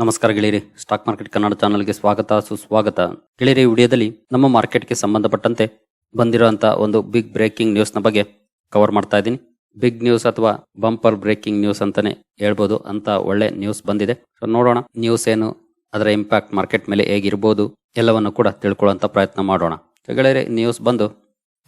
ನಮಸ್ಕಾರ ಗೆಳೆಯರಿ stock market Kannada ಚಾನಲ್ಗೆ ಸ್ವಾಗತ, ಸುಸ್ವಾಗತ. ಗೆಳೆಯರಿ ವಿಡಿಯೋದಲ್ಲಿ ನಮ್ಮ ಮಾರ್ಕೆಟ್ಗೆ ಸಂಬಂಧಪಟ್ಟಂತೆ ಬಂದಿರುವಂತ ಒಂದು ಬಿಗ್ ಬ್ರೇಕಿಂಗ್ ನ್ಯೂಸ್ನ ಬಗ್ಗೆ ಕವರ್ ಮಾಡ್ತಾ ಇದ್ದೀನಿ. ಬಿಗ್ ನ್ಯೂಸ್ ಅಥವಾ ಬಂಪರ್ ಬ್ರೇಕಿಂಗ್ ನ್ಯೂಸ್ ಅಂತಾನೆ ಹೇಳ್ಬೋದು, ಅಂತ ಒಳ್ಳೆ ನ್ಯೂಸ್ ಬಂದಿದೆ. ಸೊ ನೋಡೋಣ ನ್ಯೂಸ್ ಏನು, ಅದರ ಇಂಪ್ಯಾಕ್ಟ್ ಮಾರ್ಕೆಟ್ ಮೇಲೆ ಹೇಗಿರ್ಬೋದು, ಎಲ್ಲವನ್ನು ಕೂಡ ತಿಳ್ಕೊಳ್ಳುವಂತ ಪ್ರಯತ್ನ ಮಾಡೋಣ. ಗೆಳೆಯರಿ ನ್ಯೂಸ್ ಬಂದು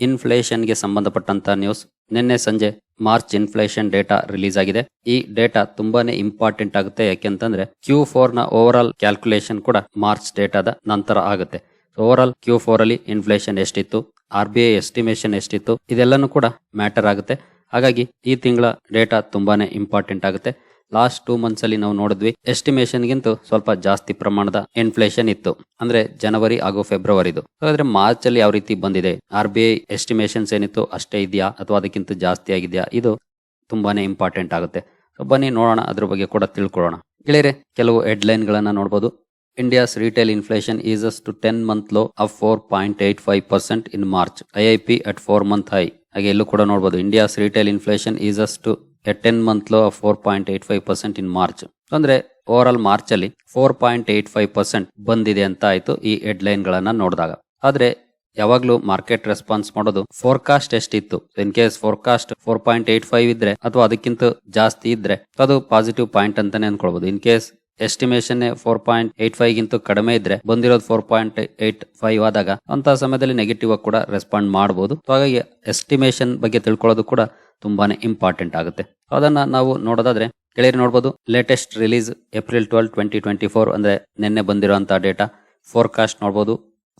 ಇನ್ಫ್ಲೇಷನ್ಗೆ ಸಂಬಂಧಪಟ್ಟಂತ ನ್ಯೂಸ್ ನಿನ್ನೆ ಸಂಜೆ ಮಾರ್ಚ್ ಇನ್ಫ್ಲೇಷನ್ ಡೇಟಾ ರಿಲೀಸ್ ಆಗಿದೆ ಈ ಡೇಟಾ ತುಂಬಾನೇ ಇಂಪಾರ್ಟೆಂಟ್ ಆಗುತ್ತೆ. ಯಾಕೆಂತಂದ್ರೆ ಕ್ಯೂ ಫೋರ್ನ ಓವರ್ ಆಲ್ ಕ್ಯಾಲ್ಕುಲೇಷನ್ ಕೂಡ ಮಾರ್ಚ್ ಡೇಟಾದ ನಂತರ ಆಗುತ್ತೆ. ಓವರ್ ಆಲ್ ಕ್ಯೂ ಫೋರ್ ಅಲ್ಲಿ ಇನ್ಫ್ಲೇಷನ್ ಎಷ್ಟಿತ್ತು ಆರ್ ಬಿ ಐ ಎಸ್ಟಿಮೇಷನ್ ಎಷ್ಟಿತ್ತು, ಇದೆಲ್ಲನೂ ಕೂಡ ಮ್ಯಾಟರ್ ಆಗುತ್ತೆ. ಹಾಗಾಗಿ ಈ ತಿಂಗಳ ಡೇಟಾ ತುಂಬಾನೇ ಇಂಪಾರ್ಟೆಂಟ್ ಆಗುತ್ತೆ. ಲಾಸ್ಟ್ ಟೂ ಮಂತ್ಸ್ ಅಲ್ಲಿ ನಾವು ನೋಡಿದ್ವಿ ಎಸ್ಟಿಮೇಷನ್ ಗಿಂತ ಸ್ವಲ್ಪ ಜಾಸ್ತಿ ಪ್ರಮಾಣದ ಇನ್ಫ್ಲೇಷನ್ ಇತ್ತು. ಅಂದ್ರೆ ಜನವರಿ ಹಾಗೂ ಫೆಬ್ರವರಿದು. ಹಾಗಾದ್ರೆ ಮಾರ್ಚ್ ಅಲ್ಲಿ ಯಾವ ರೀತಿ ಬಂದಿದೆ? ಆರ್ ಬಿ ಐ ಎಸ್ಟಿಮೇಷನ್ಸ್ ಏನಿತ್ತು? ಅಷ್ಟೇ ಇದೆಯಾ? ಅಥವಾ ಅದಕ್ಕಿಂತ ಜಾಸ್ತಿ ಆಗಿದೆಯಾ? ಇದು ತುಂಬಾನೇ ಇಂಪಾರ್ಟೆಂಟ್ ಆಗುತ್ತೆ. ಸೊ ಬನ್ನಿ ನೋಡೋಣ, ಅದ್ರ ಬಗ್ಗೆ ಕೂಡ ತಿಳ್ಕೊಳ್ಳೋಣ. ಗೆಳೆಯರೆ, ಕೆಲವು ಹೆಡ್ಲೈನ್ ಗಳನ್ನ ನೋಡಬಹುದು India's retail inflation eases to ten month low of four point eight five percent in March IIP at four month high ಹಾಗೆ ಎಲ್ಲೂ ಕೂಡ ನೋಡಬಹುದು India's retail inflation eases to ten month low four point eight five percent in March ಅಂದ್ರೆ over all March ಅಲ್ಲಿ four point eight five percent ಬಂದಿದೆ ಅಂತ ಆಯ್ತು ಈ ಹೆಡ್ಲೈನ್ ಗಳನ್ನ ನೋಡಿದಾಗ. ಆದ್ರೆ ಯಾವಾಗ್ಲೂ ಮಾರ್ಕೆಟ್ ರೆಸ್ಪಾನ್ಸ್ ಮಾಡೋದು ಫೋರ್ಕಾಸ್ಟ್ ಎಷ್ಟಿತ್ತು in case forecast four point eight five ಇದ್ರೆ ಅಥವಾ ಅದಕ್ಕಿಂತ ಜಾಸ್ತಿ ಇದ್ರೆ ಅದು ಪಾಸಿಟಿವ್ ಪಾಯಿಂಟ್ ಅಂತಾನೆ ಅನ್ಕೊಳ್ಬಹುದು in case estimation four point eight five ಗಿಂತ ಕಡಿಮೆ ಇದ್ರೆ ಬಂದಿರೋದು ಫೋರ್ ಪಾಯಿಂಟ್ ಏಟ್ ಫೈವ್ ಆದಾಗ ಅಂತ ಸಮಯದಲ್ಲಿ ನೆಗೆಟಿವ್ ಆಗಿ ಕೂಡ ರೆಸ್ಪಾಂಡ್ ಮಾಡಬಹುದು ಹಾಗಾಗಿ ಎಸ್ಟಿಮೇಷನ್ ಬಗ್ಗೆ ತಿಳ್ಕೊಳ್ಳೋದು ಕೂಡ ತುಂಬಾನೇ ಇಂಪಾರ್ಟೆಂಟ್ ಆಗುತ್ತೆ. ಅದನ್ನ ನಾವು ನೋಡೋದಾದ್ರೆ, ಗೆಳೆಯರು ನೋಡಬಹುದು latest release April twelve twenty twenty four ಅಂದ್ರೆ ನಿನ್ನೆ ಬಂದಿರುವಂತಹ ಡೇಟಾ ಫೋರ್ಕಾಸ್ಟ್ ನೋಡಬಹುದು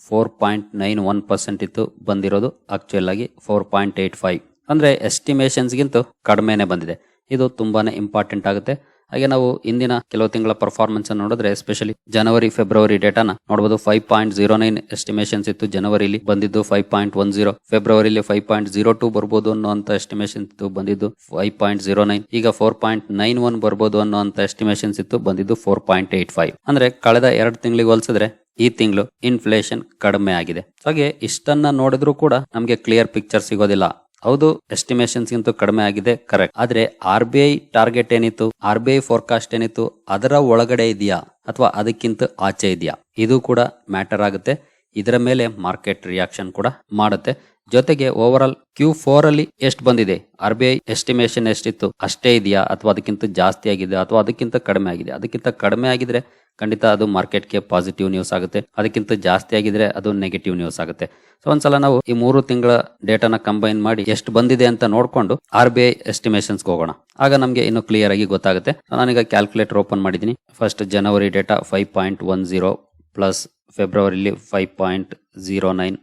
four point nine one percent ಇತ್ತು, ಬಂದಿರೋದು ಆಕ್ಚುಯಲ್ ಆಗಿ ಫೋರ್ ಪಾಯಿಂಟ್ ಏಟ್ ಫೈವ್ ಅಂದ್ರೆ ಎಸ್ಟಿಮೇಶನ್ಸ್ಗಿಂತ ಕಡಿಮೆನೆ ಬಂದಿದೆ. ಇದು ತುಂಬಾನೇ ಇಂಪಾರ್ಟೆಂಟ್ ಆಗುತ್ತೆ. ಹಾಗೆ ನಾವು ಇಂದಿನ ಕೆಲವು ತಿಂಗಳ ಪರ್ಫಾರ್ಮೆನ್ಸ್ ಅನ್ನು ನೋಡಿದ್ರೆ ಎಸ್ಪೆಷಲಿ ಜನವರಿ ಫೆಬ್ರವರಿ ಡೇಟಾನ ನೋಡಬಹುದು five point zero nine estimations ಇತ್ತು ಜನವರಿಲಿ ಬಂದಿದ್ದು ಫೈವ್ ಪಾಯಿಂಟ್ ಒನ್ ಜೀರೋ ಫೆಬ್ರವರಿಲಿ ಫೈವ್ ಪಾಯಿಂಟ್ ಜೀರೋ ಟೂ ಬರ್ಬೋದು ಅನ್ನುವಂತ ಎಸ್ಟಿಮೇಷನ್ ಇತ್ತು, ಬಂದಿದ್ದು ಫೈವ್ ಪಾಯಿಂಟ್ ಜೀರೋ ನೈನ್ ಈಗ ಫೋರ್ ಪಾಯಿಂಟ್ ನೈನ್ ಒನ್ ಬರ್ಬೋದು ಅನ್ನುವಂತ ಎಸ್ಟಿಮೇಷನ್ಸ್ ಇತ್ತು, ಬಂದಿದ್ದು ಫೋರ್ ಪಾಯಿಂಟ್ ಏಟ್ ಫೈವ್ ಅಂದ್ರೆ ಕಳೆದ ಎರಡು ತಿಂಗಳಿಗೆ ಹೋಲಿಸಿದ್ರೆ ಈ ತಿಂಗಳು ಇನ್ಫ್ಲೇಷನ್ ಕಡಿಮೆ ಆಗಿದೆ. ಹಾಗೆ ಇಷ್ಟನ್ನ ನೋಡಿದ್ರು ಕೂಡ ನಮಗೆ ಕ್ಲಿಯರ್ ಪಿಕ್ಚರ್ ಸಿಗೋದಿಲ್ಲ. ಹೌದು ಎಸ್ಟಿಮೇಷನ್ಸ್ ಗಿಂತ ಕಡಿಮೆ ಆಗಿದೆ ಕರೆಕ್ಟ್ ಆದ್ರೆ ಆರ್ ಬಿ ಐ ಟಾರ್ಗೆಟ್ ಏನಿತ್ತು? ಆರ್ ಬಿ ಐ ಫೋರ್ಕಾಸ್ಟ್ ಏನಿತ್ತು? ಅದರ ಒಳಗಡೆ ಇದೆಯಾ? ಅಥವಾ ಅದಕ್ಕಿಂತ ಆಚೆ ಇದೆಯಾ? ಇದು ಕೂಡ ಮ್ಯಾಟರ್ ಆಗುತ್ತೆ. ಇದರ ಮೇಲೆ ಮಾರ್ಕೆಟ್ ರಿಯಾಕ್ಷನ್ ಕೂಡ ಮಾಡುತ್ತೆ. ಜೊತೆಗೆ ಓವರ್ ಆಲ್ ಕ್ಯೂ ಫೋರ್ ಅಲ್ಲಿ ಎಷ್ಟು ಬಂದಿದೆ? ಆರ್ ಬಿ ಐ ಎಸ್ಟಿಮೇಷನ್ ಎಷ್ಟಿತ್ತು? ಅಷ್ಟೇ ಇದೆಯಾ? ಅಥವಾ ಅದಕ್ಕಿಂತ ಜಾಸ್ತಿ ಆಗಿದೆ? ಅಥವಾ ಅದಕ್ಕಿಂತ ಕಡಿಮೆ ಆಗಿದೆ? ಅದಕ್ಕಿಂತ ಕಡಿಮೆ ಆಗಿದ್ರೆ ಖಂಡಿತ ಅದು ಮಾರ್ಕೆಟ್ಗೆ ಪಾಸಿಟಿವ್ ನ್ಯೂಸ್ ಆಗುತ್ತೆ. ಅದಕ್ಕಿಂತ ಜಾಸ್ತಿ ಆಗಿದ್ರೆ ಅದು ನೆಗೆಟಿವ್ ನ್ಯೂಸ್ ಆಗುತ್ತೆ. ಸೊ ಒಂದ್ಸಲ ನಾವು ಈ ಮೂರು ತಿಂಗಳ ಡೇಟಾನ ಕಂಬೈನ್ ಮಾಡಿ ಎಷ್ಟು ಬಂದಿದೆ ಅಂತ ನೋಡ್ಕೊಂಡು ಆರ್ ಬಿ ಐ ಎಸ್ಟಿಮೇಷನ್ಸ್ಗೆ ಹೋಗೋಣ. ಆಗ ನಮಗೆ ಇನ್ನು ಕ್ಲಿಯರ್ ಆಗಿ ಗೊತ್ತಾಗುತ್ತೆ. ನಾನೀಗ ಕ್ಯಾಲ್ಕುಲೇಟರ್ ಓಪನ್ ಮಾಡಿದ್ದೀನಿ. ಫಸ್ಟ್ ಜನವರಿ data five point one zero plus ಫೆಬ್ರವರಿಲಿ five point zero nine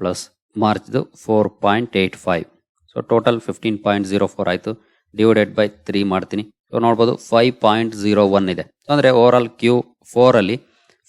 plus ಮಾರ್ಚ್ದು four point eight five so total fifteen point zero four ಆಯಿತು. ಡಿವೈಡೆಡ್ ಬೈ ತ್ರೀ ಮಾಡ್ತೀನಿ. ಸೊ ನೋಡ್ಬೋದು ಫೈವ್ ಪಾಯಿಂಟ್ ಝೀರೋ ಒನ್ ಇದೆ. ಅಂದರೆ over all Q ಫೋರಲ್ಲಿ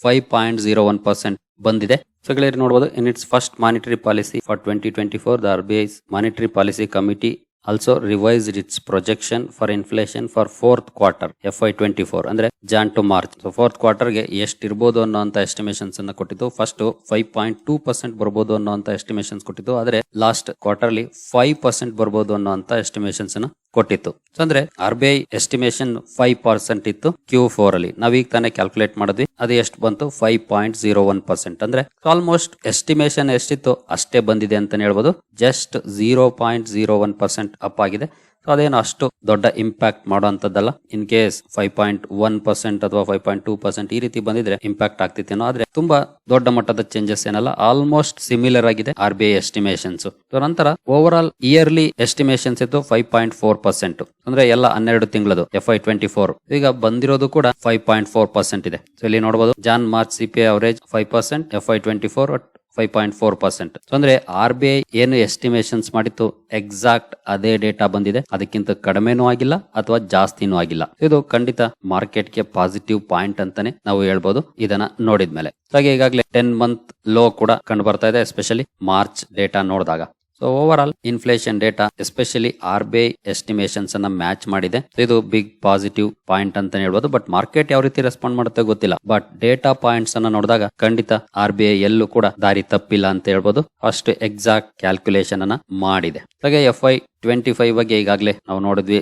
five point zero one percent ಬಂದಿದೆ. So ಗೆಳೆಯರು ನೋಡ್ಬೋದು in its first monetary policy for twenty twenty four the R B I's monetary policy committee also revised its projection for inflation for fourth quarter F Y twenty four ಅಂದ್ರೆ Jan to March fourth ಕ್ವಾರ್ಟರ್ಗೆ ಎಷ್ಟು ಇರ್ಬೋದು ಅನ್ನೋಂತ estimations ಅನ್ನ ಕೊಟ್ಟಿದ್ದು. First five point two percent ಬರ್ಬೋದು ಅಂತ estimations ಕೊಟ್ಟಿದ್ದು. ಆದ್ರೆ ಲಾಸ್ಟ್ ಕ್ವಾರ್ಟರ್ಲಿ ಫೈವ್ ಪರ್ಸೆಂಟ್ ಬರ್ಬೋದು ಅಂತ ಎಸ್ಟಿಮೇಷನ್ಸ್ ಅನ್ನ ಕೊಟ್ಟಿತ್ತು. ಅಂದ್ರೆ R B I estimation five percent ಇತ್ತು ಕ್ಯೂ ಫೋರ್ ಅಲ್ಲಿ. ನಾವೀಗ ತಾನೇ ಕ್ಯಾಲ್ಕುಲೇಟ್ ಮಾಡಿದ್ವಿ. ಅದು ಎಷ್ಟು ಬಂತು? Five point zero one percent ಅಂದ್ರೆ ಆಲ್ಮೋಸ್ಟ್ ಎಸ್ಟಿಮೇಶನ್ ಎಷ್ಟಿತ್ತು? ಅಷ್ಟೇ ಬಂದಿದೆ ಅಂತಾನೆ ಹೇಳ್ಬೋದು. Just zero point zero one percent up ಆಗಿದೆ. ಸೊ ಅದೇನು ಅಷ್ಟು ದೊಡ್ಡ impact ಮಾಡುವಂತದ್ದಲ್ಲ in case five point one percent ಅಥವಾ ಫೈವ್ ಪಾಯಿಂಟ್ ಟೂ ಪರ್ಸೆಂಟ್ ಈ ರೀತಿ ಬಂದಿದ್ರೆ ಇಂಪ್ಯಾಕ್ಟ್ ಆಗ್ತಿತ್ತೇನೋ. ಆದ್ರೆ ತುಂಬಾ ದೊಡ್ಡ ಮಟ್ಟದ ಚೇಂಜಸ್ ಏನಲ್ಲ ಆಲ್ಮೋಸ್ಟ್ ಸಿಮಿಲರ್ ಆಗಿದೆ ಆರ್ ಬಿ ಐ ಎಸ್ಟಿಮೇಷನ್ಸ್ ನಂತರ ಓವರ್ ಆಲ್ ಇಯರ್ಲಿ ಎಸ್ಟಿಮೇಷನ್ಸ್ ಇತ್ತು ಫೈವ್ ಪಾಯಿಂಟ್ ಫೋರ್ ಪರ್ಸೆಂಟ್ ಅಂದ್ರೆ ಎಲ್ಲ ಹನ್ನೆರಡು ತಿಂಗಳದು ಎಫ್ ಐ ಟ್ವೆಂಟಿ ಫೋರ್ ಈಗ ಬಂದಿರೋದು ಕೂಡ ಫೈವ್ ಪಾಯಿಂಟ್ ಫೋರ್ ಪರ್ಸೆಂಟ್ ಇದೆ. ಸೊ ಇಲ್ಲಿ ನೋಡಬಹುದು Jan March CP average five percent F Y twenty four five point four percent ಅಂದ್ರೆ ಆರ್ ಬಿ ಐ ಏನು ಎಸ್ಟಿಮೇಷನ್ಸ್ ಮಾಡಿತ್ತು? ಎಕ್ಸಾಕ್ಟ್ ಅದೇ ಡೇಟಾ ಬಂದಿದೆ. ಅದಕ್ಕಿಂತ ಕಡಿಮೆನೂ ಆಗಿಲ್ಲ, ಅಥವಾ ಜಾಸ್ತಿನೂ ಆಗಿಲ್ಲ. ಇದು ಖಂಡಿತ ಮಾರ್ಕೆಟ್ಗೆ ಪಾಸಿಟಿವ್ ಪಾಯಿಂಟ್ ಅಂತಾನೆ ನಾವು ಹೇಳ್ಬೋದು ಇದನ್ನ ನೋಡಿದ್ಮೇಲೆ. ಹಾಗೆ ಈಗಾಗಲೇ ಟೆನ್ ಮಂತ್ ಲೋ ಕೂಡ ಕಂಡು ಬರ್ತಾ ಇದೆ ಎಸ್ಪೆಷಲಿ ಮಾರ್ಚ್ ಡೇಟಾ ನೋಡಿದಾಗ. So overall inflation data especially R B I estimations ಅನ್ನ ಮ್ಯಾಚ್ ಮಾಡಿದೆ. ಇದು ಬಿಗ್ ಪಾಸಿಟಿವ್ ಪಾಯಿಂಟ್ ಅಂತ ಹೇಳ್ಬೋದು ಬಟ್ ಮಾರ್ಕೆಟ್ ಯಾವ ರೀತಿ ರೆಸ್ಪಾಂಡ್ ಮಾಡುತ್ತೆ ಗೊತ್ತಿಲ್ಲ. ಬಟ್ ಡೇಟಾ ಪಾಯಿಂಟ್ಸ್ ಅನ್ನ ನೋಡಿದಾಗ ಖಂಡಿತ ಆರ್ ಬಿ ಐ ಎಲ್ಲೂ ಕೂಡ ದಾರಿ ತಪ್ಪಿಲ್ಲ ಅಂತ ಹೇಳ್ಬೋದು. ಅಷ್ಟು ಎಕ್ಸಾಕ್ಟ್ ಕ್ಯಾಲ್ಕುಲೇಷನ್ ಅನ್ನ ಮಾಡಿದೆ. ಹಾಗೆ ಎಫ್ ಐ ಟ್ವೆಂಟಿ ಫೈವ್ ಬಗ್ಗೆ ಈಗಾಗಲೇ ನಾವು ನೋಡಿದ್ವಿ.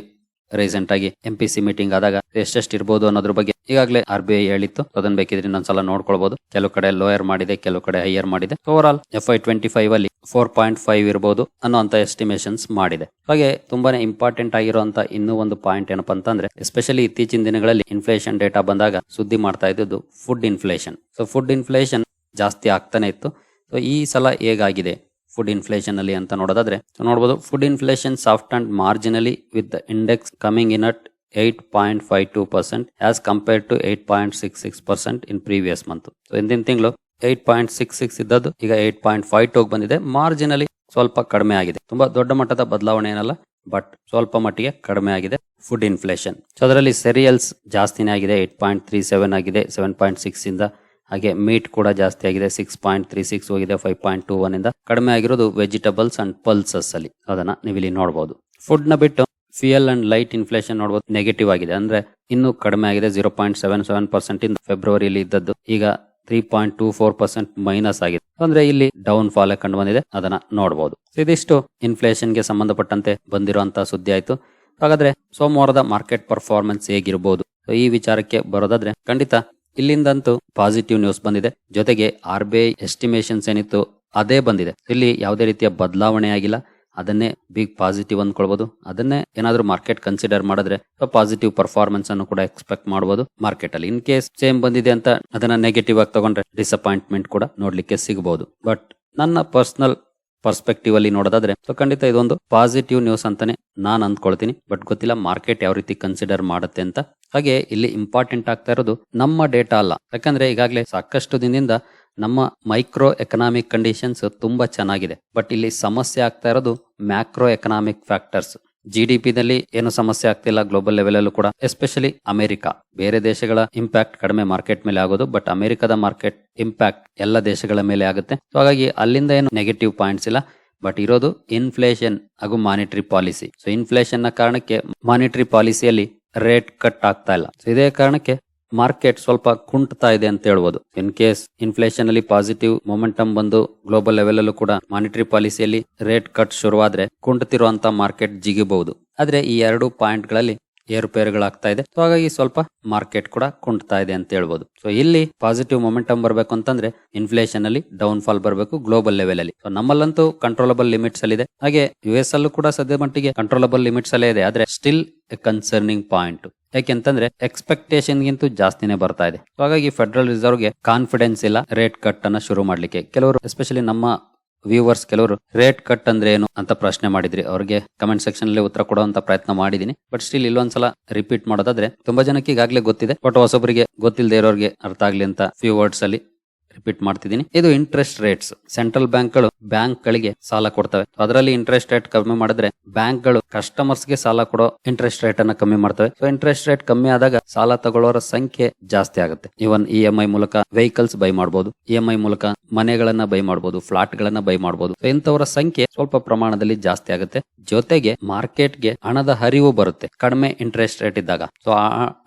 ರೀಸೆಂಟ್ ಆಗಿ ಎಂ ಪಿ ಸಿ ಮೀಟಿಂಗ್ ಆದಾಗ ಎಷ್ಟೆಷ್ಟು ಇರ್ಬೋದು ಅನ್ನೋದ್ರ ಬಗ್ಗೆ ಈಗಾಗಲೇ ಆರ್ ಬಿ ಐ ಹೇಳಿತ್ತು. ಅದನ್ನ ಬೇಕಿದ್ರೆ ಇನ್ನೊಂದ್ಸಲ ನೋಡ್ಕೊಳ್ಬಹುದು ಕೆಲವು ಕಡೆ ಲೋಯರ್ ಮಾಡಿದೆ, ಕೆಲವು ಕಡೆ ಹೈಯರ್ ಮಾಡಿದೆ. Overall F Y twenty five ಅಲ್ಲಿ ಫೋರ್ ಪಾಯಿಂಟ್ ಫೈವ್ ಇರಬಹುದು ಅನ್ನೋಂತ ಎಸ್ಟಿಮೇಷನ್ಸ್ ಮಾಡಿದೆ. ಹಾಗೆ ತುಂಬಾನೇ ಇಂಪಾರ್ಟೆಂಟ್ ಆಗಿರುವಂತ ಇನ್ನೂ ಒಂದು ಪಾಯಿಂಟ್ ಏನಪ್ಪಾ ಅಂತಂದ್ರೆ ಎಸ್ಪೆಷಲಿ ಇತ್ತೀಚಿನ ದಿನಗಳಲ್ಲಿ ಇನ್ಫ್ಲೇಷನ್ ಡೇಟಾ ಬಂದಾಗ ಸುದ್ದಿ ಮಾಡ್ತಾ ಇದ್ದದ್ದು food inflation so food inflation ಜಾಸ್ತಿ ಆಗ್ತಾನೆ ಇತ್ತು. ಸೊ ಈ ಸಲ ಹೇಗಾಗಿದೆ? ಫುಡ್ ಇನ್ಫ್ಲೇಷನ್ ಅಲ್ಲಿ ಅಂತ ನೋಡೋದಾದ್ರೆ ನೋಡಬಹುದು food inflation soft and marginally with the index coming in at eight point five two percent as compared to eight point six six percent in previous month ಹಿಂದಿನ ತಿಂಗಳು ಏಟ್ ಪಾಯಿಂಟ್ ಸಿಕ್ಸ್ ಸಿಕ್ಸ್ ಇದ್ದದ್ದು ಈಗ eight point five two ಬಂದಿದೆ. ಮಾರ್ಜಿನಲಿ ಸ್ವಲ್ಪ ಕಡಿಮೆ ಆಗಿದೆ. ತುಂಬಾ ದೊಡ್ಡ ಮಟ್ಟದ ಬದಲಾವಣೆ ಏನಲ್ಲ ಬಟ್ ಸ್ವಲ್ಪ ಮಟ್ಟಿಗೆ ಕಡಿಮೆ ಆಗಿದೆ ಫುಡ್ ಇನ್ಫ್ಲೇಷನ್ ಸೊ ಅದರಲ್ಲಿ ಸೆರಿಯಲ್ಸ್ ಜಾಸ್ತಿನೇ ಆಗಿದೆ ಏಟ್ ಪಾಯಿಂಟ್ ತ್ರೀ ಸೆವೆನ್ ಆಗಿದೆ ಸೆವೆನ್ ಪಾಯಿಂಟ್ ಸಿಕ್ಸ್ ಇಂದ ಹಾಗೆ ಮೀಟ್ ಕೂಡ ಜಾಸ್ತಿ ಆಗಿದೆ. ಸಿಕ್ಸ್ ಪಾಯಿಂಟ್ ತ್ರೀ ಸಿಕ್ಸ್ ಹೋಗಿದೆ ಫೈವ್ ಪಾಯಿಂಟ್ ಟೂ ಒನ್ ಇಂದ. ಕಡಿಮೆ ಆಗಿರೋದು ವೆಜಿಟೇಬಲ್ಸ್ ಅಂಡ್ ಪಲ್ಸಸ್ ಅಲ್ಲಿ. ಅದನ್ನ ನೀವು ಇಲ್ಲಿ ನೋಡಬಹುದು ಫುಡ್ನ ಬಿಟ್ಟು ಫಿಯಲ್ ಅಂಡ್ ಲೈಟ್ ಇನ್ಫ್ಲೇಷನ್ ನೋಡಬಹುದು ನೆಗೆಟಿವ್ ಆಗಿದೆ. ಅಂದ್ರೆ ಇನ್ನೂ ಕಡಿಮೆ ಆಗಿದೆ. Zero point seven seven percent ಇಂದ ಫೆಬ್ರವರಿಯಲ್ಲಿ ಇದ್ದದ್ದು. ಈಗ three point two four percent minus ಆಗಿದೆ. ಅಂದ್ರೆ ಇಲ್ಲಿ ಡೌನ್ ಫಾಲ್ ಕಂಡು ಬಂದಿದೆ. ಅದನ್ನ ನೋಡಬಹುದು ಇದಿಷ್ಟು ಇನ್ಫ್ಲೇಷನ್ಗೆ ಸಂಬಂಧಪಟ್ಟಂತೆ ಬಂದಿರುವಂತಹ ಸುದ್ದಿ ಆಯ್ತು. ಹಾಗಾದ್ರೆ ಸೋಮವಾರದ ಮಾರ್ಕೆಟ್ ಪರ್ಫಾರ್ಮೆನ್ಸ್ ಹೇಗಿರಬಹುದು ಈ ವಿಚಾರಕ್ಕೆ ಬರೋದಾದ್ರೆ ಖಂಡಿತ ಇಲ್ಲಿಂದಂತೂ ಪಾಸಿಟಿವ್ ನ್ಯೂಸ್ ಬಂದಿದೆ. ಜೊತೆಗೆ ಆರ್ ಬಿ ಐ ಎಸ್ಟಿಮೇಷನ್ಸ್ ಏನಿತ್ತು ಅದೇ ಬಂದಿದೆ. ಇಲ್ಲಿ ಯಾವುದೇ ರೀತಿಯ ಬದಲಾವಣೆ ಆಗಿಲ್ಲ. ಅದನ್ನೇ ಬಿಗ್ ಪಾಸಿಟಿವ್ ಅಂದ್ಕೊಳ್ಬಹುದು ಅದನ್ನೇ ಏನಾದ್ರೂ ಮಾರ್ಕೆಟ್ ಕನ್ಸಿಡರ್ ಮಾಡಿದ್ರೆ ಪಾಸಿಟಿವ್ ಪರ್ಫಾರ್ಮೆನ್ಸ್ ಅನ್ನು ಕೂಡ ಎಕ್ಸ್ಪೆಕ್ಟ್ ಮಾಡಬಹುದು ಮಾರ್ಕೆಟ್ ಅಲ್ಲಿ. ಇನ್ ಕೇಸ್ ಸೇಮ್ ಬಂದಿದೆ ಅಂತ ಅದನ್ನ ನೆಗೆಟಿವ್ ಆಗಿ ತಗೊಂಡ್ರೆ ಡಿಸಪಾಯಿಂಟ್ಮೆಂಟ್ ಕೂಡ ನೋಡ್ಲಿಕ್ಕೆ ಸಿಗಬಹುದು ಬಟ್ ನನ್ನ ಪರ್ಸನಲ್ ಪರ್ಸ್ಪೆಕ್ಟಿವ್ ಅಲ್ಲಿ ನೋಡೋದಾದ್ರೆ, ಸೊ ಖಂಡಿತ ಇದೊಂದು ಪಾಸಿಟಿವ್ ನ್ಯೂಸ್ ಅಂತಾನೆ ನಾನು ಅಂದ್ಕೊಳ್ತೀನಿ. ಬಟ್ ಗೊತ್ತಿಲ್ಲ ಮಾರ್ಕೆಟ್ ಯಾವ ರೀತಿ ಕನ್ಸಿಡರ್ ಮಾಡುತ್ತೆ ಅಂತ. ಹಾಗೆ ಇಲ್ಲಿ ಇಂಪಾರ್ಟೆಂಟ್ ಆಗ್ತಾ ಇರೋದು ನಮ್ಮ ಡೇಟಾ ಅಲ್ಲ. ಯಾಕಂದ್ರೆ ಈಗಾಗಲೇ ಸಾಕಷ್ಟು ದಿನದಿಂದ ನಮ್ಮ ಮೈಕ್ರೋ ಎಕನಾಮಿಕ್ ಕಂಡೀಷನ್ಸ್ ತುಂಬಾ ಚೆನ್ನಾಗಿದೆ. ಬಟ್ ಇಲ್ಲಿ ಸಮಸ್ಯೆ ಆಗ್ತಾ ಇರೋದು macro economic factors G D ನಲ್ಲಿ ಏನು ಸಮಸ್ಯೆ ಆಗ್ತಿಲ್ಲ ಗ್ಲೋಬಲ್ ಲೆವೆಲ್ ಅಲ್ಲೂ ಕೂಡ ಎಸ್ಪೆಷಲಿ ಅಮೆರಿಕ. ಬೇರೆ ದೇಶಗಳ ಇಂಪ್ಯಾಕ್ಟ್ ಕಡಿಮೆ ಮಾರ್ಕೆಟ್ ಮೇಲೆ ಆಗೋದು ಬಟ್ ಅಮೆರಿಕದ ಮಾರ್ಕೆಟ್ ಇಂಪ್ಯಾಕ್ಟ್ ಎಲ್ಲ ದೇಶಗಳ ಮೇಲೆ ಆಗುತ್ತೆ. ಸೊ ಹಾಗಾಗಿ ಅಲ್ಲಿಂದ ಏನು ನೆಗೆಟಿವ್ ಪಾಯಿಂಟ್ಸ್ ಇಲ್ಲ ಬಟ್ ಇರೋದು ಇನ್ಫ್ಲೇಷನ್ ಹಾಗೂ ಮಾನಿಟರಿ ಪಾಲಿಸಿ ಸೊ ಇನ್ಫ್ಲೇಷನ್ನ ಕಾರಣಕ್ಕೆ ಮಾನಿಟರಿ ಪಾಲಿಸಿಯಲ್ಲಿ ರೇಟ್ ಕಟ್ ಆಗ್ತಾ ಇಲ್ಲ. ಸೊ ಇದೇ ಕಾರಣಕ್ಕೆ ಮಾರ್ಕೆಟ್ ಸ್ವಲ್ಪ ಕುಂಟ್ತಾ ಇದೆ ಅಂತ ಹೇಳ್ಬೋದು. ಇನ್ ಕೇಸ್ ಇನ್ಫ್ಲೇಷನ್ ಅಲ್ಲಿ ಪಾಸಿಟಿವ್ ಮೊಮೆಂಟಮ್ ಬಂದು ಗ್ಲೋಬಲ್ ಲೆವೆಲ್ ಅಲ್ಲೂ ಕೂಡ ಮಾನಿಟರಿ ಪಾಲಿಸಿಯಲ್ಲಿ ರೇಟ್ ಕಟ್ ಶುರುವಾದ್ರೆ ಕುಂಟುತ್ತಿರುವಂತ ಮಾರ್ಕೆಟ್ ಜಿಗಿಬಹುದು. ಆದ್ರೆ ಈ ಎರಡು ಪಾಯಿಂಟ್ಗಳಲ್ಲಿ ಏರುಪೇರುಗಳಾಗ್ತಾ ಇದೆ. ಹಾಗಾಗಿ ಸ್ವಲ್ಪ ಮಾರ್ಕೆಟ್ ಕೂಡ ಕುಂಟ್ತಾ ಇದೆ ಅಂತ ಹೇಳ್ಬೋದು. ಸೊ ಇಲ್ಲಿ ಪಾಸಿಟಿವ್ ಮೊಮೆಂಟಮ್ ಬರಬೇಕು ಅಂತಂದ್ರೆ ಇನ್ಫ್ಲೇಷನ್ ಅಲ್ಲಿ ಡೌನ್ ಫಾಲ್ ಬರಬೇಕು ಗ್ಲೋಬಲ್ ಲೆವೆಲ್ ಅಲ್ಲಿ. ಸೊ ನಮ್ಮಲ್ಲಂತೂ ಕಂಟ್ರೋಲಬಲ್ ಲಿಮಿಟ್ಸ್ ಅಲ್ಲಿ ಇದೆ ಹಾಗೆ ಯು ಎಸ್ ಅಲ್ಲೂ ಕೂಡ ಸದ್ಯ ಮಟ್ಟಿಗೆ ಕಂಟ್ರೋಲಬಲ್ ಲಿಮಿಟ್ಸ್ ಅಲ್ಲೇ ಇದೆ. ಆದ್ರೆ ಸ್ಟಿಲ್ ಕನ್ಸರ್ನಿಂಗ್ ಪಾಯಿಂಟ್ ಯಾಕೆಂತಂದ್ರೆ ಎಕ್ಸ್ಪೆಕ್ಟೇಷನ್ ಗಿಂತ ಜಾಸ್ತಿನೇ ಬರ್ತಾ ಇದೆ. ಹಾಗಾಗಿ ಫೆಡರಲ್ ರಿಸರ್ವ್ಗೆ ಕಾನ್ಫಿಡೆನ್ಸ್ ಇಲ್ಲ ರೇಟ್ ಕಟ್ ಅನ್ನ ಶುರು ಮಾಡ್ಲಿಕ್ಕೆ. ಕೆಲವರು ಎಸ್ಪೆಷಲಿ ನಮ್ಮ ವ್ಯೂವರ್ಸ್ ಕೆಲವರು ರೇಟ್ ಕಟ್ ಅಂದ್ರೆ ಏನು ಅಂತ ಪ್ರಶ್ನೆ ಮಾಡಿದ್ರಿ. ಅವ್ರಿಗೆ ಕಮೆಂಟ್ ಸೆಕ್ಷನ್ ಅಲ್ಲಿ ಉತ್ತರ ಕೊಡುವಂತ ಪ್ರಯತ್ನ ಮಾಡಿದೀನಿ. ಬಟ್ ಸ್ಟಿಲ್ ಇಲ್ಲೊಂದ್ಸಲ ರಿಪೀಟ್ ಮಾಡೋದಾದ್ರೆ ತುಂಬಾ ಜನಕ್ಕೆ ಈಗಾಗಲೇ ಗೊತ್ತಿದೆ. ಬಟ್ ಹೊಸೊಬ್ಬರಿಗೆ ಗೊತ್ತಿಲ್ಲದೆ ಇರೋರಿಗೆ ಅರ್ಥ ಆಗ್ಲಿ ಅಂತ ಫ್ಯೂ ವರ್ಡ್ಸ್ ಅಲ್ಲಿ ರಿಪೀಟ್ ಮಾಡ್ತಿದ್ದೀನಿ. ಇದು ಇಂಟ್ರೆಸ್ಟ್ ರೇಟ್ಸ್ ಸೆಂಟ್ರಲ್ ಬ್ಯಾಂಕ್ಗಳು ಬ್ಯಾಂಕ್ ಗಳಿಗೆ ಸಾಲ ಕೊಡ್ತವೆ. ಅದರಲ್ಲಿ ಇಂಟ್ರೆಸ್ಟ್ ರೇಟ್ ಕಮ್ಮಿ ಮಾಡಿದ್ರೆ ಬ್ಯಾಂಕ್ಗಳು ಕಸ್ಟಮರ್ಸ್ಗೆ ಸಾಲ ಕೊಡೋ ಇಂಟ್ರೆಸ್ಟ್ ರೇಟ್ ಅನ್ನ ಕಮ್ಮಿ ಮಾಡ್ತವೆ. ಸೊ ಇಂಟ್ರೆಸ್ಟ್ ರೇಟ್ ಕಮ್ಮಿ ಆದಾಗ ಸಾಲ ತಗೊಳ್ಳೋರ ಸಂಖ್ಯೆ ಜಾಸ್ತಿ ಆಗುತ್ತೆ. ಇವನ್ ಇ ಎಂ ಐ ಮೂಲಕ ವೆಹಿಕಲ್ಸ್ ಬೈ ಮಾಡಬಹುದು ಇ ಎಂ ಐ ಮೂಲಕ ಮನೆಗಳನ್ನ ಬೈ ಮಾಡಬಹುದು ಫ್ಲಾಟ್ ಗಳನ್ನ ಬೈ ಮಾಡಬಹುದು ಇಂಥವರ ಸಂಖ್ಯೆ ಸ್ವಲ್ಪ ಪ್ರಮಾಣದಲ್ಲಿ ಜಾಸ್ತಿ ಆಗುತ್ತೆ. ಜೊತೆಗೆ ಮಾರ್ಕೆಟ್ಗೆ ಹಣದ ಹರಿವು ಬರುತ್ತೆ. ಕಡಿಮೆ ಇಂಟ್ರೆಸ್ಟ್ ರೇಟ್ ಇದ್ದಾಗ. ಸೊ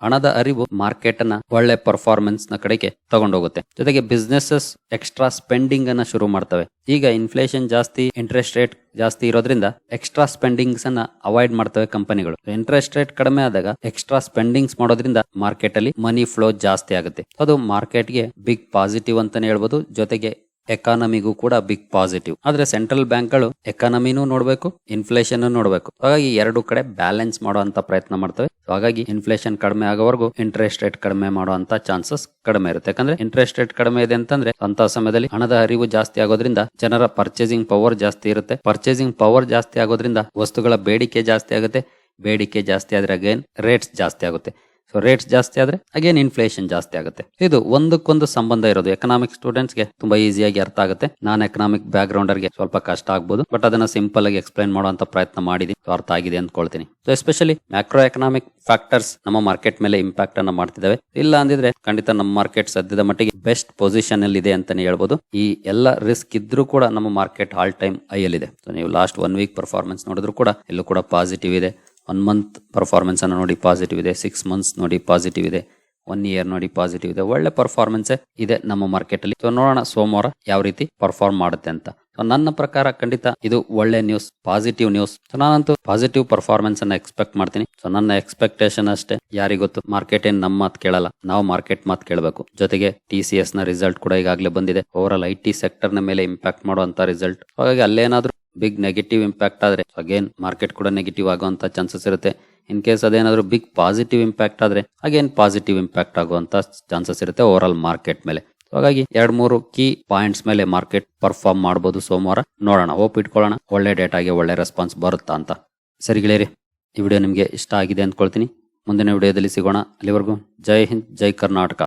ಹಣದ ಹರಿವು ಮಾರ್ಕೆಟ್ ಅನ್ನ ಒಳ್ಳೆ ಪರ್ಫಾರ್ಮೆನ್ಸ್ನ ಕಡೆಗೆ ತಗೊಂಡೋಗುತ್ತೆ. ಜೊತೆಗೆ ಬಿಸ್ನೆಸಸ್ ಎಕ್ಸ್ಟ್ರಾ ಸ್ಪೆಂಡಿಂಗ್ ಅನ್ನ ಶುರು ಮಾಡ್ತವೆ. ಈಗ ಇನ್ಫ್ಲೇಷನ್ ಜಾಸ್ತಿ ಇಂಟ್ರೆಸ್ಟ್ ರೇಟ್ ಜಾಸ್ತಿ ಇರೋದ್ರಿಂದ ಎಕ್ಸ್ಟ್ರಾ ಸ್ಪೆಂಡಿಂಗ್ಸ್ ಅನ್ನ ಅವಾಯ್ಡ್ ಮಾಡ್ತವೆ ಕಂಪನಿಗಳು. ಇಂಟ್ರೆಸ್ಟ್ ರೇಟ್ ಕಡಿಮೆ ಆದಾಗ ಎಕ್ಸ್ಟ್ರಾ ಸ್ಪೆಂಡಿಂಗ್ಸ್ ಮಾಡೋದ್ರಿಂದ ಮಾರ್ಕೆಟ್ ಅಲ್ಲಿ ಮನಿ ಫ್ಲೋ ಜಾಸ್ತಿ ಆಗುತ್ತೆ. ಅದು ಮಾರ್ಕೆಟ್ಗೆ ಬಿಗ್ ಪಾಸಿಟಿವ್ ಅಂತಾನೆ ಹೇಳ್ಬೋದು. ಜೊತೆಗೆ ಎಕಾನಮಿಗೂ ಕೂಡ ಬಿಗ್ ಪಾಸಿಟಿವ್ ಆದ್ರೆ ಸೆಂಟ್ರಲ್ ಬ್ಯಾಂಕ್ಗಳು ಎಕಾನಮಿನೂ ನೋಡಬೇಕು ಇನ್ಫ್ಲೇಷನ್ ನೋಡಬೇಕು. ಹಾಗಾಗಿ ಎರಡು ಕಡೆ ಬ್ಯಾಲೆನ್ಸ್ ಮಾಡುವಂತ ಪ್ರಯತ್ನ ಮಾಡ್ತವೆ. ಹಾಗಾಗಿ ಇನ್ಫ್ಲೇಷನ್ ಕಡಿಮೆ ಆಗೋವರೆಗೂ ಇಂಟ್ರೆಸ್ಟ್ ರೇಟ್ ಕಡಿಮೆ ಮಾಡುವಂತ ಚಾನ್ಸಸ್ ಕಡಿಮೆ ಇರುತ್ತೆ. ಯಾಕಂದ್ರೆ ಇಂಟ್ರೆಸ್ಟ್ ರೇಟ್ ಕಡಿಮೆ ಇದೆ ಅಂತಂದ್ರೆ ಅಂತ ಸಮಯದಲ್ಲಿ ಹಣದ ಹರಿವು ಜಾಸ್ತಿ ಆಗೋದ್ರಿಂದ ಜನರ ಪರ್ಚೇಸಿಂಗ್ ಪವರ್ ಜಾಸ್ತಿ ಇರುತ್ತೆ. ಪರ್ಚೇಸಿಂಗ್ ಪವರ್ ಜಾಸ್ತಿ ಆಗೋದ್ರಿಂದ ವಸ್ತುಗಳ ಬೇಡಿಕೆ ಜಾಸ್ತಿ ಆಗುತ್ತೆ. ಬೇಡಿಕೆ ಜಾಸ್ತಿ ಆದ್ರೆ ಅಗೇನ್ ರೇಟ್ಸ್ ಜಾಸ್ತಿ ಆಗುತ್ತೆ. ಸೊ ರೇಟ್ಸ್ ಜಾಸ್ತಿ ಆದ್ರೆ ಅಗೇನ್ ಇನ್ಫ್ಲೇಷನ್ ಜಾಸ್ತಿ ಆಗುತ್ತೆ. ಇದು ಒಂದಕ್ಕೊಂದು ಸಂಬಂಧ ಇರೋದು. ಎಕನಾಮಿಕ್ ಸ್ಟೂಡೆಂಟ್ಸ್ಗೆ ತುಂಬಾ ಈಸಿಯಾಗಿ ಅರ್ಥ ಆಗುತ್ತೆ. ನಾನ್ ಎಕನಾಮಿಕ್ ಬ್ಯಾಕ್ ಗ್ರೌಂಡ್ಗೆ ಸ್ವಲ್ಪ ಕಷ್ಟ ಆಗ್ಬೋದು. ಬಟ್ ಅದನ್ನ ಸಿಂಪಲ್ ಆಗಿ ಎಕ್ಸ್ಪ್ಲೈನ್ ಮಾಡುವಂತ ಪ್ರಯತ್ನ ಮಾಡಿದೀನಿ ಅರ್ಥ ಆಗಿದೆ ಅಂದ್ಕೊಳ್ತೀನಿ. So especially macro economic factors ನಮ್ಮ ಮಾರ್ಕೆಟ್ ಮೇಲೆ ಇಂಪ್ಯಾಕ್ಟ್ ಅನ್ನ ಮಾಡ್ತಿದ್ದಾವೆ. ಇಲ್ಲ ಅಂದಿದ್ರೆ ಖಂಡಿತ ನಮ್ಮ ಮಾರ್ಕೆಟ್ ಸದ್ಯದ ಮಟ್ಟಿಗೆ ಬೆಸ್ಟ್ ಪೊಸಿಷನ್ ಅಲ್ಲಿ ಇದೆ ಅಂತಾನೆ ಹೇಳ್ಬೋದು. ಈ ಎಲ್ಲ ರಿಸ್ಕ್ ಇದ್ರೂ ಕೂಡ ನಮ್ಮ ಮಾರ್ಕೆಟ್ ಆಲ್ ಟೈಮ್ ಐಯಲ್ಲಿದೆ ಸೊ ನೀವು ಲಾಸ್ಟ್ ಒನ್ ವೀಕ್ ಪರ್ಫಾರ್ಮೆನ್ಸ್ ನೋಡಿದ್ರು ಕೂಡ, ಇಲ್ಲೂ ಕೂಡ ಪಾಸಿಟಿವ್ ಇದೆ. ಒನ್ ಮಂತ್ ಪರ್ಫಾರ್ಮೆನ್ಸ್ ಅನ್ನು ನೋಡಿ ಪಾಸಿಟಿವ್ ಇದೆ. ಸಿಕ್ಸ್ ಮಂತ್ಸ್ ನೋಡಿ ಪಾಸಿಟಿವ್ ಇದೆ. ಒನ್ ಇಯರ್ ನೋಡಿ ಪಾಸಿಟಿವ್ ಇದೆ. ಒಳ್ಳೆ ಪರ್ಫಾರ್ಮೆನ್ಸ್ ಇದೆ ನಮ್ಮ ಮಾರ್ಕೆಟ್ ಅಲ್ಲಿ. ನೋಡೋಣ ಸೋಮವಾರ ಯಾವ ರೀತಿ ಪರ್ಫಾರ್ಮ್ ಮಾಡುತ್ತೆ ಅಂತ. ಸೊ ನನ್ನ ಪ್ರಕಾರ ಖಂಡಿತ ಇದು ಒಳ್ಳೆ ನ್ಯೂಸ್ ಪಾಸಿಟಿವ್ ನ್ಯೂಸ್ ನಾನಂತೂ ಪಾಸಿಟಿವ್ ಪರ್ಫಾರ್ಮೆನ್ಸ್ ಅನ್ನ ಎಕ್ಸ್ಪೆಕ್ಟ್ ಮಾಡ್ತೀನಿ. ಸೊ ನನ್ನ ಎಕ್ಸ್ಪೆಕ್ಟೇಷನ್ ಅಷ್ಟೇ. ಯಾರಿಗೊತ್ತು ಮಾರ್ಕೆಟ್ ಏನ್ ನಮ್ಮ ಮಾತು ಕೇಳಲ್ಲ. ನಾವು ಮಾರ್ಕೆಟ್ ಮಾತು ಕೇಳಬೇಕು. ಜೊತೆಗೆ ಟಿ ಸಿ ಎಸ್ನ ರಿಸಲ್ಟ್ ಕೂಡ ಈಗಾಗಲೇ ಬಂದಿದೆ. ಓವರ್ ಆಲ್ ಐ ಟಿ ಸೆಕ್ಟರ್ನ ಮೇಲೆ ಇಂಪ್ಯಾಕ್ಟ್ ಮಾಡುವಂತ ರಿಸಲ್ಟ್ ಹಾಗಾಗಿ ಅಲ್ಲೇನಾದ್ರೂ ಬಿಗ್ ನೆಗೆಟಿವ್ ಇಂಪ್ಯಾಕ್ಟ್ ಆದ್ರೆ ಅಗೇನ್ ಮಾರ್ಕೆಟ್ ಕೂಡ ನೆಗೆಟಿವ್ ಆಗುವಂತ ಚಾನ್ಸಸ್ ಇರುತ್ತೆ. ಇನ್ ಕೇಸ್ ಅದೇನಾದರೂ ಬಿಗ್ ಪಾಸಿಟಿವ್ ಇಂಪ್ಯಾಕ್ಟ್ ಆದ್ರೆ ಅಗೇನ್ ಪಾಸಿಟಿವ್ ಇಂಪ್ಯಾಕ್ಟ್ ಆಗುವಂತ ಚಾನ್ಸಸ್ ಇರುತ್ತೆ ಓವರ್ ಆಲ್ ಮಾರ್ಕೆಟ್ ಮೇಲೆ ಹಾಗಾಗಿ ಎರಡ್ ಮೂರು ಕೀ ಪಾಯಿಂಟ್ಸ್ ಮೇಲೆ ಮಾರ್ಕೆಟ್ ಪರ್ಫಾರ್ಮ್ ಮಾಡಬಹುದು ಸೋಮವಾರ. ನೋಡೋಣ ಹೋಪ್ ಇಟ್ಕೊಳ್ಳೋಣ. ಒಳ್ಳೆ ಡೇಟಾಗೆ ಒಳ್ಳೆ ರೆಸ್ಪಾನ್ಸ್ ಬರುತ್ತಾ ಅಂತ. ಸರಿ ಗೆಳೆಯರಿ, ಈ ವಿಡಿಯೋ ನಿಮಗೆ ಇಷ್ಟ ಆಗಿದೆ ಅಂದ್ಕೊಳ್ತೀನಿ. ಮುಂದಿನ ವಿಡಿಯೋದಲ್ಲಿ ಸಿಗೋಣ. ಅಲ್ಲಿವರೆಗೂ ಜೈ ಹಿಂದ್, ಜೈ ಕರ್ನಾಟಕ.